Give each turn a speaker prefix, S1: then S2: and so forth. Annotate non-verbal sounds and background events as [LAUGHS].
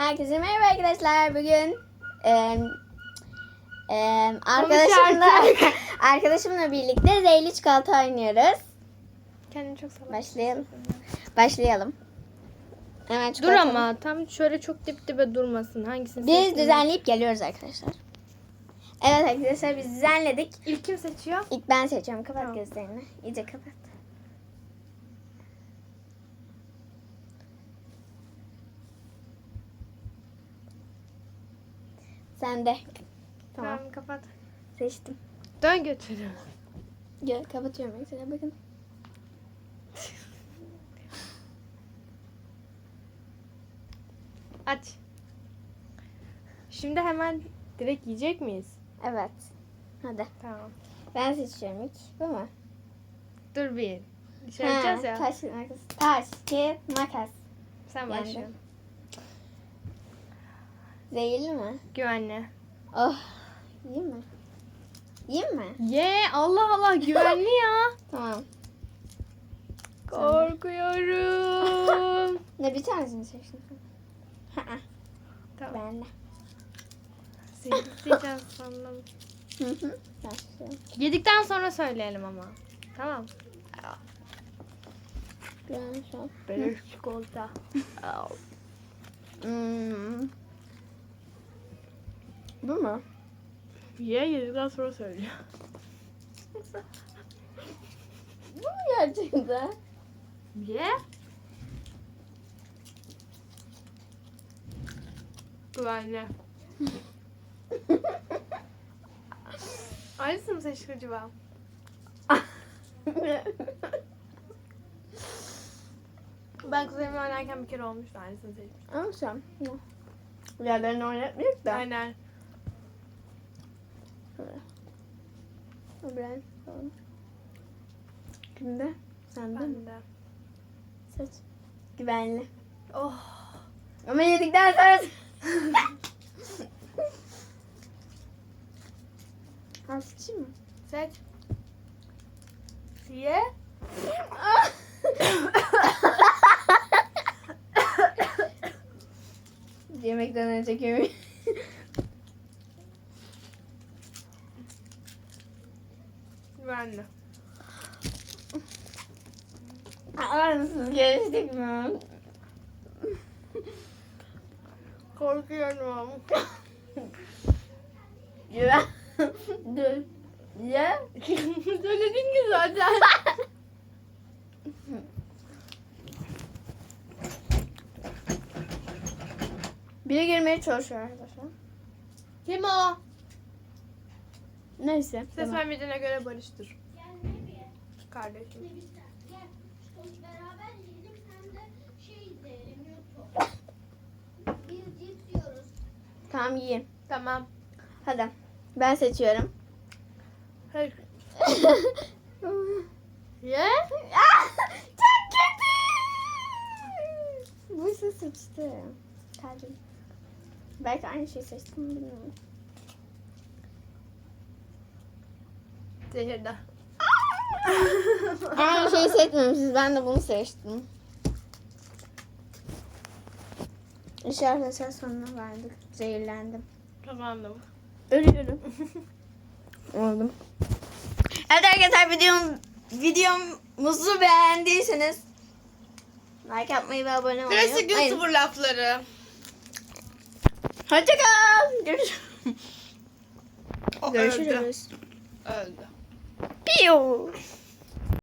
S1: Herkese merhaba arkadaşlar. Bugün em, em, arkadaşımla [LAUGHS] arkadaşımla birlikte zeyli çikolata oynuyoruz.
S2: Kendini çok salak.
S1: Başlayalım. Başlayalım. Hemen
S2: Dur
S1: çikolata.
S2: ama tam şöyle çok dip dibe durmasın. Hangisini
S1: Biz
S2: seçtiğini-
S1: düzenleyip geliyoruz arkadaşlar. Evet arkadaşlar biz düzenledik.
S2: İlk kim seçiyor?
S1: İlk ben seçiyorum. Kapat
S2: Tamam.
S1: gözlerini. İyice kapat. Sen de. Tamam.
S2: Tamam kapat.
S1: Seçtim.
S2: Dön götürün.
S1: Gel kapatıyorum mesela bakın. [LAUGHS]
S2: Aç. Şimdi hemen direkt yiyecek miyiz?
S1: Evet. Hadi.
S2: Tamam.
S1: Ben seçiyorum ilk. Bu mu?
S2: Dur bir. Şey yapacağız ya.
S1: Taş, makas. Taş, kağıt, makas.
S2: Sen
S1: Yendim. Zehirli mi?
S2: Güvenli.
S1: Oh. Yiyeyim mi? Yiyeyim mi?
S2: Ye Allah Allah güvenli ya. [LAUGHS]
S1: Tamam.
S2: Korkuyorum. [LAUGHS]
S1: Ne bir tanesini seçtin?
S2: Tamam.
S1: ben de.
S2: Seni seçeceğiz sandım. Yedikten sonra söyleyelim ama. Tamam. Böyle çikolata.
S1: Hmm. Bu mu?
S2: Ye yedikten sonra söyle.
S1: Bu mu gerçekten?
S2: Ye. Güvenli. Aynısını mı seçtik acaba? Ben kuzenimle oynarken bir kere olmuştu aynısını seçmiştim.
S1: Ama sen. Yerlerini oynatmayacak da.
S2: Aynen.
S1: Ben. Tamam. Kimde? Sende mi?
S2: Ben de.
S1: Seç. Güvenli.
S2: Oh.
S1: Ama yedikten sonra... Ha [LAUGHS] seçeyim mi?
S2: Seç. Ye.
S1: Yemekten önce yemeği.
S2: Güvenli.
S1: Aynısız geliştik mi?
S2: Korkuyorum.
S1: Güven. Dur. Ye. [LAUGHS]
S2: Söyledin ki zaten.
S1: Biri girmeye çalışıyor arkadaşlar.
S2: Kim o?
S1: Neyse.
S2: Ses
S1: tamam.
S2: vermediğine göre barıştır. Kardeşim.
S1: Tamam yiyin.
S2: Tamam.
S1: Hadi. Ben seçiyorum.
S2: Hayır. [LAUGHS] Ye.
S1: Çok kötü. Bu seçti. Kalbim. Belki aynı şeyi seçtim bilmiyorum.
S2: Zehirde.
S1: aynı şeyi seçmemişiz. Ben de bunu seçtim. Arkadaşlar sonuna vardık. Zehirlendim.
S2: Tamamdır.
S1: Ölüyorum. [LAUGHS] Oldum. Evet arkadaşlar videom, videomuzu beğendiyseniz like yapmayı ve abone olmayı
S2: Klasik. YouTuber lafları.
S1: Hoşçakal. Görüşürüz.
S2: O
S1: Görüşürüz.
S2: Öldü. Öldü.
S1: ，biu。